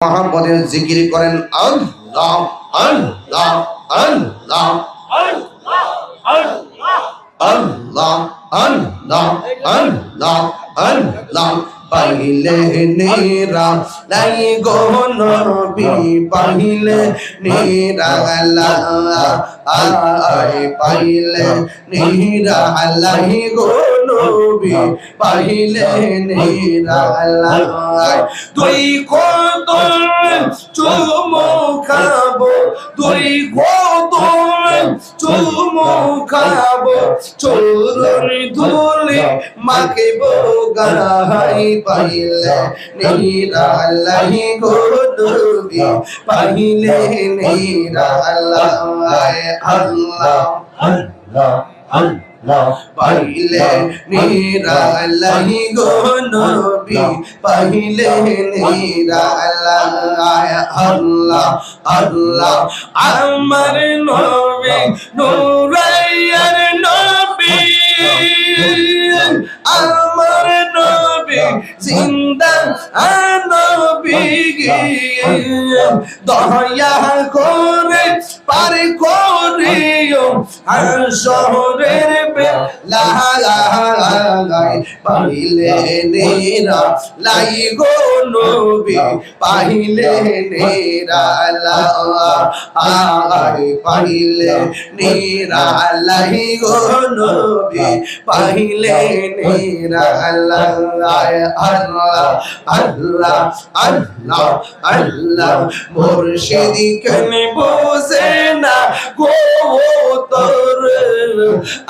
মহাপদের জিকির করেন আল্লাহ আল্লাহ আল্লাহ। গো লাই গো নবী পাইলে নেরা তুই কত চুমো খাব। তুই কত চুমো খাব। চোরন ধুলে মাকে বোগাই পাইলে নিরালাই গো নবী পাইলে নিরালাই আল্লাহ। আল্লাহ আল্লাহ পাইলে নিরালাই গো নবী, পাইলে নিরালাই আল্লাহ আল্লাহ। আমার নবী, নুরাইয়ার নবী। আমার নবী, জিন্দা নবী দয়া করে পার করিও আর শহরের বেলায় পাইলে নেরা, লাই গো নবী, পাইলে নেরা লাই পাইলে নেরা, লাই গো নবী, পাইলে নেরা লাই আল্লাহ আল্লাহ আল্লাহ আল্লাহ মুর্শিদি কেন বোঝে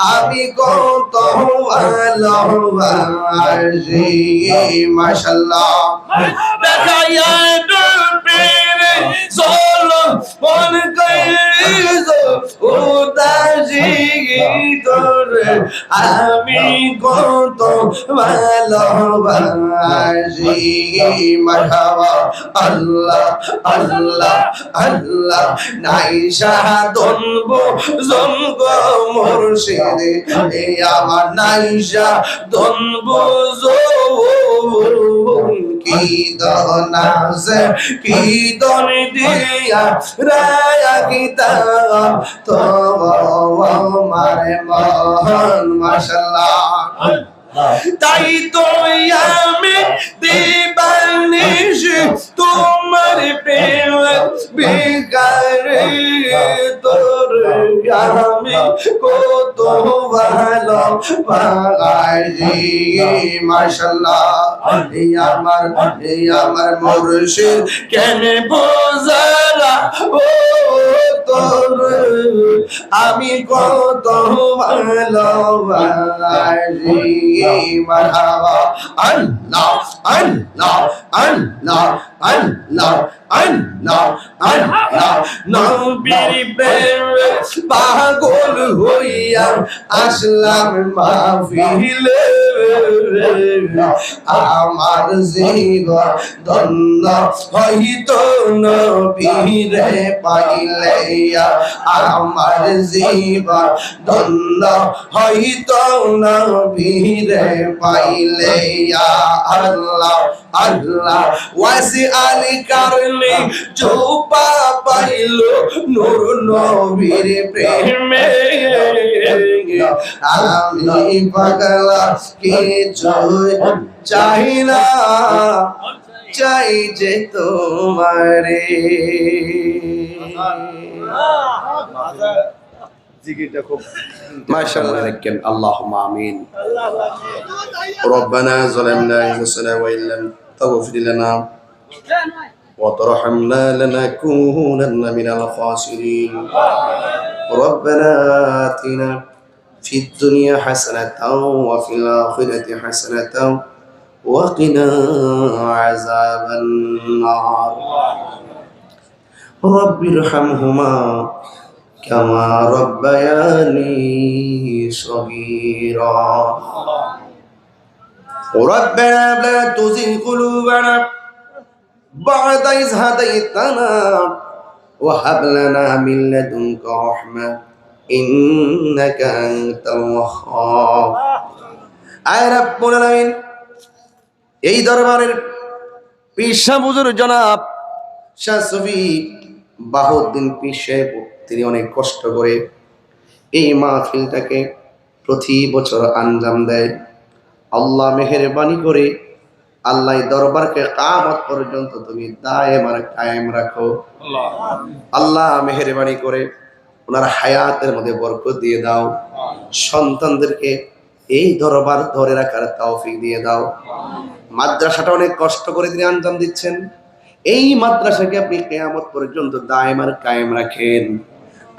আমি কত মাশাল্লাহ। দেখাইয়া ডুবেরে সোলো মন উদাসি তোর আমি কত ভালোবাসি মারহাবা আল্লাহ। আল্লাহ। আল্লাহ। নাই সাধন জঙ্গ মুর্শিদে এ আমার নাই সাধন কি দনাসে কি দন দিয়া রায়া গীতা তো মারে মহান মাশাল্লাহ তাই তো আমি দিবানিশ তোমার প্রেম বিকারে তোর আমি কত ভালো পাগাই মাশাল্লাহ আমার এই আমার মুর্শিদ। কেন বোঝালা ও আমি কত ভালোবাসি। মারহাবা আল্লাহ আল্লাহ আল্লাহ আল্লাহ আল্লাহ আল্লাহ নবীর প্রেমে পাগল হইয়া আসলাম মাহফিলে আমার জীবন ধন্য হইত নবীরে পাইলে আমার জীবন ধন্য হইত নবীরে পাইলে আল্লাহ আল্লাহ ওয়াসি আলি কারণে জোপা পাইল নূর নবীর প্রেমে। আমি পাগলা কে চাই না? চাই যে আমিন। রব্বানা تغفر لنا وترحمنا لنكونن من الخاسرين. ربنا آتنا في الدنيا حسنة وفي الآخرة حسنة وقنا عذاب النار. رب ارحمهما كما ربياني صغيرا. ربنا لا تزغ قلوبنا بعد إذ هديتنا وهب لنا من لدنك رحمة إنك أنت الوهاب আয় রাব্বুল আলামিন এই দরবারের পিসা বুজুর জনাব শাহ সফি বাহুদ্দিন পীর সাহেব তিনি অনেক কষ্ট করে এই মাহফিলটাকে প্রতি বছর আঞ্জাম দেয় আল্লাহ মেহেরবানি করে আল্লাহ দরবারকে কামত পর্যন্ত তুমি কায়েম রাখো। আল্লাহ মেহেরবানি করে ওনার হায়াতের মধ্যে বরকত দিয়ে দাও। সন্তানদেরকে এই দরবার ধরে রাখার তৌফিক দিয়ে দাও। মাদ্রাসাটা অনেক কষ্ট করে তিনি আঞ্জাম দিচ্ছেন। এই মাদ্রাসাকে আপনি কেয়ামত পর্যন্ত দায়েম আর কায়েম রাখেন।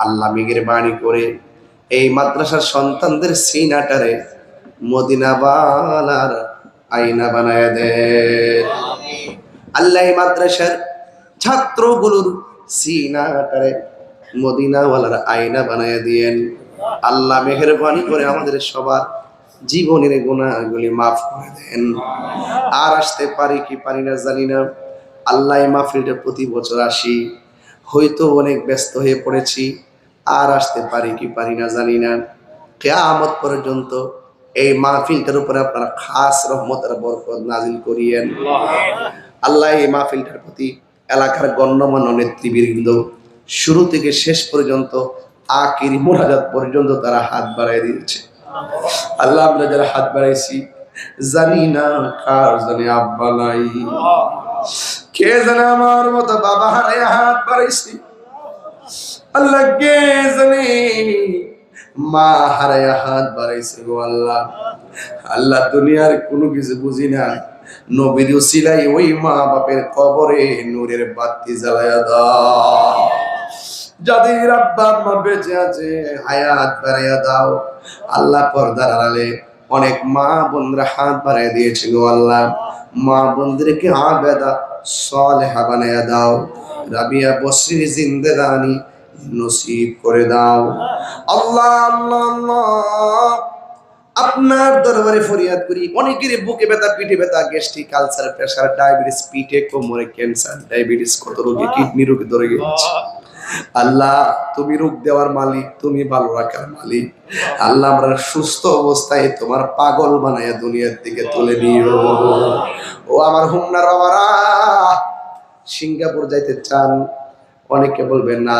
আল্লাহ মিগের বাণী করে এই মাদ্রাসার সন্তানদের সিনাটারে মদিনাবালার আইনা বানায় দেন আল্লাহ মাদ্রাসার ছাত্রগুলোর সিনাটারে মদিনাওয়ালার আয়না বানায় দিয়েন। আল্লাহ মেহরবানি করে আমাদের সবার জীবনের গুণাগুলি মাফ করে দেন। আর আসতে পারি কি পারি না জানি না। আল্লাহ মাহফিলটা প্রতি বছর আসি। হয়তো অনেক ব্যস্ত হয়ে পড়েছি। আর আসতে পারি কি পারি না জানি না। কেয়ামত পর্যন্ত এই মাহফিলটার উপরে আপনারা খাস রহমতের বরকত নাজিল করিয়েন। আল্লাহ। এই মাহফিলটার প্রতি এলাকার গণ্যমান্য নেতৃবৃন্দ শুরু থেকে শেষ পর্যন্ত আকির মোনাজাত পর্যন্ত তারা হাত বাড়াই দিয়েছে। আল্লাহ আমরা যারা হাত বাড়াইছি জানি না কার জানি আব্বা নাই। কে জানে আমার মতো বাবা হারাই হাত বাড়াইছি? আল্লাহ কে জানে মা হারায়া হাত বাড়াইছে গো আল্লাহ। আল্লাহ দুনিয়ার কোনো কিছু বুঝি না। নবীর উসিলাই ওই মা বাপের কবরে নূরের বাতি জ্বালায়া দাও। যাদের আব্বা আম্মা বেঁচে আছে, হায়াত বাড়াইয়া দাও। আল্লাহ পর্দার আড়ালে অনেক মা বোনরা হাত বাড়াইয়া দিয়েছিল আল্লাহ। মা বোনদেরকে আবেদা সলেহা বানাইয়া দাও। রাবিয়া বসরি জিন্দেদানি নসিব করে দাও। আল্লাহ আপনার দরবারে ফরিয়াদ করি অনেকেরই বুকে ব্যথা পিঠে ব্যথা গ্যাস্ট্রিক কালচার প্রেশার ডায়াবেটিস পিঠে কোমরে ক্যান্সার ডায়াবেটিস কত রোগী কিডনি রোগে ধরে গেছে। আল্লাহ তুমি রোগ দেওয়ার মালিক তুমি ভালো রাখার মালিক। আল্লাহ। আমরা সুস্থ অবস্থায় তোমার পাগল বানাইয়া দুনিয়ার দিকে তুলে নিও। ও আমার হুমনার বাবারা সিঙ্গাপুর যাইতে চান অনেকে বলবেন না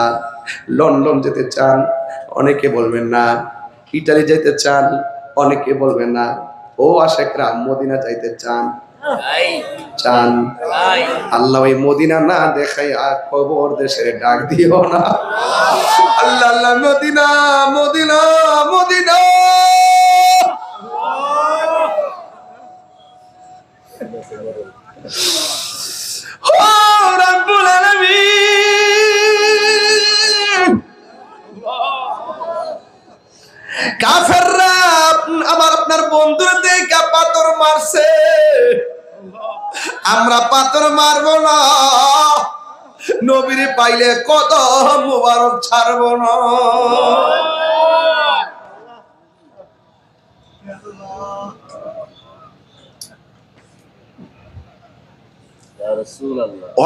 লন্ডন যেতে চান অনেকে বলবেন না, ইটালি যাইতে চান, অনেকে বলবেন না। ও আশেকরা মদিনা যাইতে চান। চান। আল্লাহ ওই মদিনা না দেখাই আর খবর দেশে ডাক দিও না। Allah Allah, Medina Medina Medina. ও মারছে। আমরা পাথর মারবো না। নবীরে পাইলে কত মুবারক ছাড়বো না।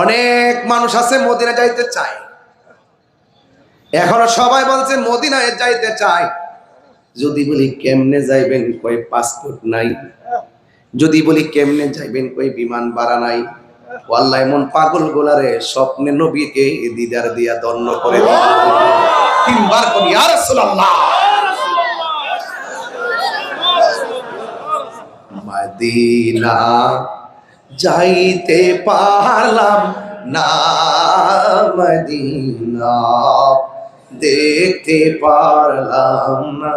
অনেক মানুষ আছে মদিনা যাইতে চায়। এখনও সবাই বলছে মদিনায় যাইতে চায়। যদি বলি কেমনে যাইবেন? কই পাসপোর্ট নাই। যদি বলি কেমনে যাইবেন, কই বিমান বাড়া নাই? আল্লাহ এমন পাগল গোলারে স্বপ্নে নবীকে দিদার দিয়া দণ্ড করে তিনবার করি আর মদিনা যাইতে পারলাম না, মদিনা দেখতে পারলাম না।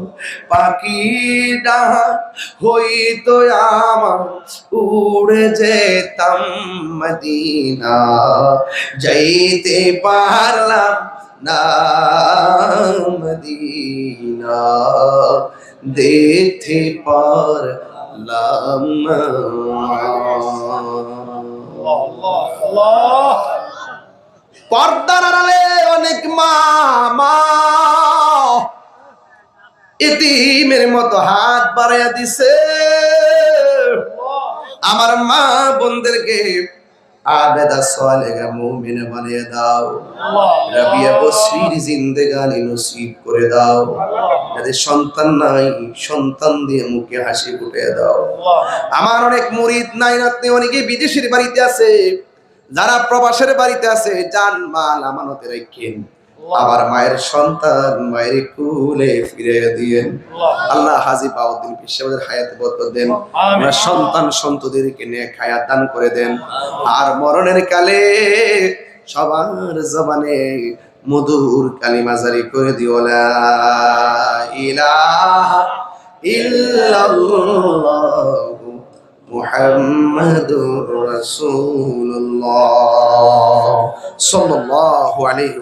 পাখি ডাক হইতো আমার উড়ে যেতাম মদিনা। যাইতে পারলাম না মদিনা। দেখতে পারলাম পর্দার অনেক মা মা ইতিমের মতো হাত বাড়াইয়া দিছে। আমার মা বোনদেরকে বানিয়ে দাও। করে দাও। সন্তান নাই, সন্তান দিয়ে মুখে হাসি দাও। আমার অনেক নাই বিদেশের বাড়িতে আছে। যারা প্রবাসের বাড়িতে আছে যান মাল আমানতে রেখেন আবার মায়ের সন্তান মায়ের কুলে ফিরে দিয়েন। আল্লাহ। হাজি বাউদ্দিন বিশ্বের হায়াত বরকত দেন। আমরা সন্তান সন্ততিদেরকে নিয়ে হায়াত দান করে দেন। আর মরণের কালে সবার জবানে মধুর কালিমা জারি করে দিও লা ইলাহা ইল্লাল্লাহু মুহাম্মাদুর রাসূলুল্লাহ। সাল্লাল্লাহু আলাইহি